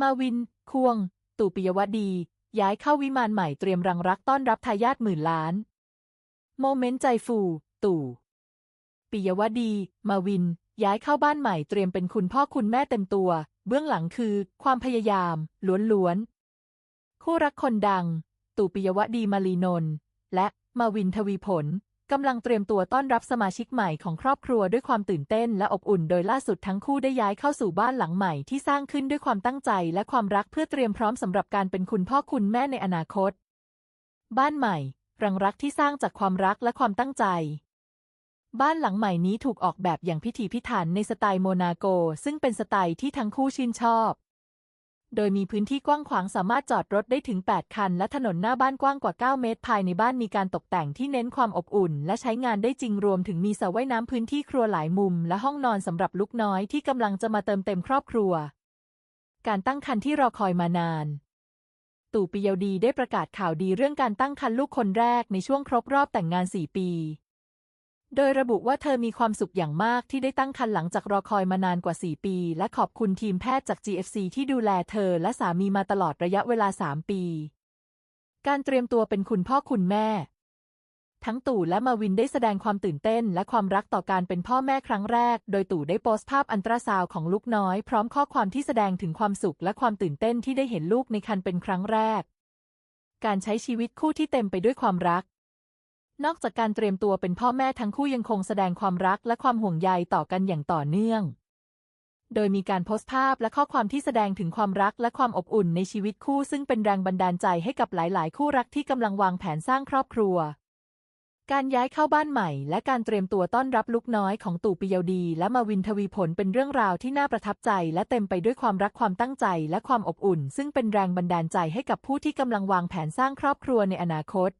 มาวิน ควง ตู่ปิยวดี ย้ายเข้าวิมานใหม่เตรียมรังรักต้อนรับทายาทหมื่นล้าน โมเมนต์ใจฟู ตู่ปิยวดี มาวิน ย้ายเข้าบ้านใหม่เตรียมเป็นคุณพ่อคุณแม่เต็มตัว เบื้องหลังคือ ความพยายาม ล้วนๆ คู่รักคนดัง ตู่ปิยวดีมาลีนน์และ มาวินทวีผล กำลังเตรียมตัวต้อนรับสมาชิกใหม่ของครอบครัวด้วยความตื่นเต้นและอบอุ่น โดยล่าสุดทั้งคู่ได้ย้ายเข้าสู่บ้านหลังใหม่ที่สร้างขึ้นด้วยความตั้งใจและความรักเพื่อเตรียมพร้อมสำหรับการเป็นคุณพ่อคุณแม่ในอนาคต บ้านใหม่รังรักที่สร้างจากความรักและความตั้งใจ บ้านหลังใหม่นี้ถูกออกแบบอย่างพิถีพิถันในสไตล์โมนาโก ซึ่งเป็นสไตล์ที่ทั้งคู่ชื่นชอบ โดยมีพื้นที่กว้างขวางสามารถจอดรถได้ถึง 8 คัน และถนนหน้าบ้านกว้างกว่า 9 เมตร ภายในบ้านมีการตกแต่งที่เน้นความอบอุ่น และใช้งานได้จริงรวมถึงมีสระว่ายน้ำพื้นที่ครัวหลายมุม และห้องนอนสำหรับลูกน้อยที่กำลังจะมาเติมเต็มครอบครัว การตั้งครรภ์ที่รอคอยมานาน ตู่ปิยวดีได้ประกาศข่าวดีเรื่องการตั้งครรภ์ลูกคนแรกในช่วงครบรอบแต่งงาน 4 ปี โดยระบุว่าเธอมีความสุขอย่างมากที่ได้ตั้งครรภ์หลังจากรอคอยมานานกว่า 4 ปี และขอบคุณทีมแพทย์จาก GFC ที่ดูแลเธอและสามีมาตลอดระยะเวลา 3 ปี การเตรียมตัวเป็นคุณพ่อคุณแม่ ทั้งตู่และมาวินได้แสดงความตื่นเต้น และความรักต่อการเป็นพ่อแม่ครั้งแรก โดยตู่ได้โพสต์ภาพอันตราซาวของลูกน้อย พร้อมข้อความที่แสดงถึงความสุขและความตื่นเต้นที่ได้เห็นลูกในครรภ์เป็นครั้งแรก การใช้ชีวิตคู่ที่เต็มไปด้วยความรัก นอกจากการเตรียมตัวเป็นพ่อแม่ทั้งคู่ยังคงแสดงความรักและความห่วงใยต่อกันอย่างต่อเนื่อง โดยมีการโพสต์ภาพและข้อความที่แสดงถึงความรักและความอบอุ่นในชีวิตคู่ซึ่งเป็นแรงบันดาลใจให้กับหลาย ๆ คู่รักที่กำลังวางแผนสร้างครอบครัว การย้ายเข้าบ้านใหม่ และการเตรียมตัวต้อนรับลูกน้อยของตู่ปิยดี และมาวินทวีผลเป็นเรื่องราวที่น่าประทับใจ และเต็มไปด้วยความรักความตั้งใจและความอบอุ่น ซึ่งเป็นแรงบันดาลใจให้กับผู้ที่กำลังวางแผนสร้างครอบครัวในอนาคต